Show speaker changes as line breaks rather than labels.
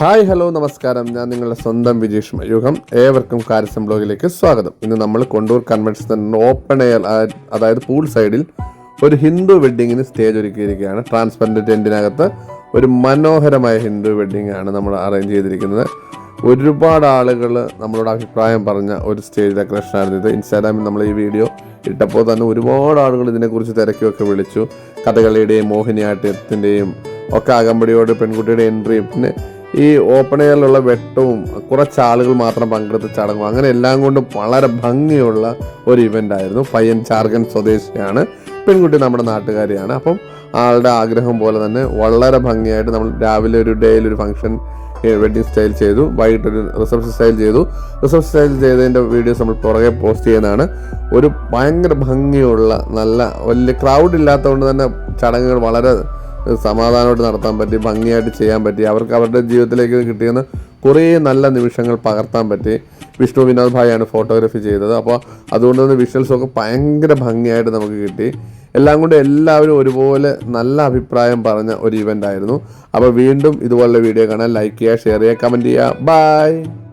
Hi hello നമസ്കാരം. ഞാൻ നിങ്ങളുടെ സ്വന്തം വിജീഷ് യുഗം ഏവർക്കും കാരിസം ബ്ലോഗിലേക്ക് സ്വാഗതം. ഇന്ന് നമ്മൾ Kondoor convention centre open air അതായത് പൂൾ സൈഡിൽ ഒരു ഹിന്ദു വെഡ്ഡിങ്ങിന് സ്റ്റേജ് ഒരുക്കിയിരിക്കുകയാണ്. ട്രാൻസ്പെറന്റ് ടെന്റിനകത്ത് ഒരു മനോഹരമായ ഹിന്ദു വെഡ്ഡിംഗ് ആണ് നമ്മൾ അറേഞ്ച് ചെയ്തിരിക്കുന്നത്. ഒരുപാട് ആളുകൾ നമ്മളോട് അഭിപ്രായം പറഞ്ഞ ഒരു സ്റ്റേജ് ഡെക്കറേഷൻ ആയിരുന്നു ഇത്. ഇൻസ്റ്റാഗ്രാമിൽ നമ്മൾ ഈ വീഡിയോ ഇട്ടപ്പോൾ തന്നെ ഒരുപാട് ആളുകൾ ഇതിനെക്കുറിച്ച് തിരക്കിയൊക്കെ വിളിച്ചു. കഥകളിയുടെയും മോഹിനിയാട്ടത്തിന്റെയും ഒക്കെ അകമ്പടിയോട് പെൺകുട്ടിയുടെ എൻട്രിയും പിന്നെ ഈ ഓപ്പൺ എയറിലുള്ള വെട്ടവും കുറച്ച് ആളുകൾ മാത്രം പങ്കെടുത്ത ചടങ്ങും അങ്ങനെ എല്ലാം കൊണ്ടും വളരെ ഭംഗിയുള്ള ഒരു ഇവന്റ് ആയിരുന്നു. പയ്യൻ ചാർഗൻ സ്വദേശിയാണ് പെൺകുട്ടി നമ്മുടെ നാട്ടുകാരിയാണ്. അപ്പം ആളുടെ ആഗ്രഹം പോലെ തന്നെ വളരെ ഭംഗിയായിട്ട് നമ്മൾ രാവിലെ ഒരു ഡേയിൽ ഒരു ഫംഗ്ഷൻ വെഡ്ഡിങ് സ്റ്റൈൽ ചെയ്തു. വൈകിട്ട് ഒരു റിസപ്ഷൻ സ്റ്റൈൽ ചെയ്തു. റിസപ്ഷൻ സ്റ്റൈൽ ചെയ്തതിന്റെ വീഡിയോസ് നമ്മൾ പുറകെ പോസ്റ്റ് ചെയ്യുന്നതാണ്. ഒരു ഭയങ്കര ഭംഗിയുള്ള നല്ല വലിയ ക്രൗഡ് ഇല്ലാത്തതുകൊണ്ട് തന്നെ ചടങ്ങുകൾ വളരെ സമാധാനമായിട്ട് നടത്താൻ പറ്റി ഭംഗിയായിട്ട് ചെയ്യാൻ പറ്റി അവർക്ക് അവരുടെ ജീവിതത്തിലേക്ക് കിട്ടിയെന്ന് കുറേ നല്ല നിമിഷങ്ങൾ പകർത്താൻ പറ്റി. വിഷ്ണു വിനോദ് ഭായാണ് ഫോട്ടോഗ്രാഫി ചെയ്തത്. അപ്പോൾ അതുകൊണ്ട് തന്നെ വിഷ്വൽസൊക്കെ ഭയങ്കര ഭംഗിയായിട്ട് നമുക്ക് കിട്ടി. എല്ലാം കൊണ്ട് എല്ലാവരും ഒരുപോലെ നല്ല അഭിപ്രായം പറഞ്ഞ ഒരു ഇവന്റ് ആയിരുന്നു. അപ്പോൾ വീണ്ടും ഇതുപോലുള്ള വീഡിയോ കാണാൻ ലൈക്ക് ചെയ്യുക ഷെയർ ചെയ്യുക കമന്റ് ചെയ്യുക. ബൈ